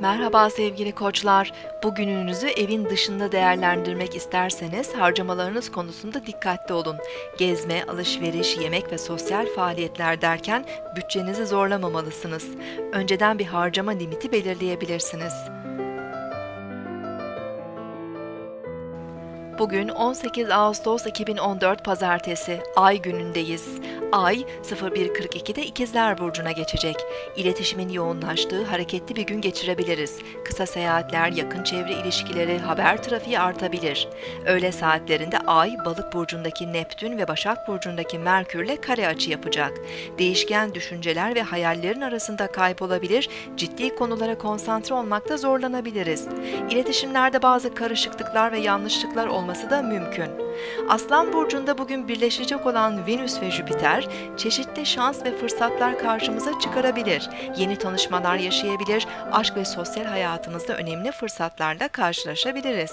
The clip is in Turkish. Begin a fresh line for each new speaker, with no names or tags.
Merhaba sevgili koçlar. Bugününüzü evin dışında değerlendirmek isterseniz harcamalarınız konusunda dikkatli olun. Gezme, alışveriş, yemek ve sosyal faaliyetler derken bütçenizi zorlamamalısınız. Önceden bir harcama limiti belirleyebilirsiniz. Bugün 18 Ağustos 2014 Pazartesi, Ay günündeyiz. Ay 01.42'de İkizler Burcu'na geçecek. İletişimin yoğunlaştığı hareketli bir gün geçirebiliriz. Kısa seyahatler, yakın çevre ilişkileri, haber trafiği artabilir. Öğle saatlerinde Ay, Balık Burcu'ndaki Neptün ve Başak Burcu'ndaki Merkür'le kare açı yapacak. Değişken düşünceler ve hayallerin arasında kaybolabilir, ciddi konulara konsantre olmakta zorlanabiliriz. İletişimlerde bazı karışıklıklar ve yanlışlıklar olması da mümkün. Aslan burcunda bugün birleşecek olan Venüs ve Jüpiter çeşitli şans ve fırsatlar karşımıza çıkarabilir. Yeni tanışmalar yaşayabilir, aşk ve sosyal hayatımızda önemli fırsatlarla karşılaşabiliriz.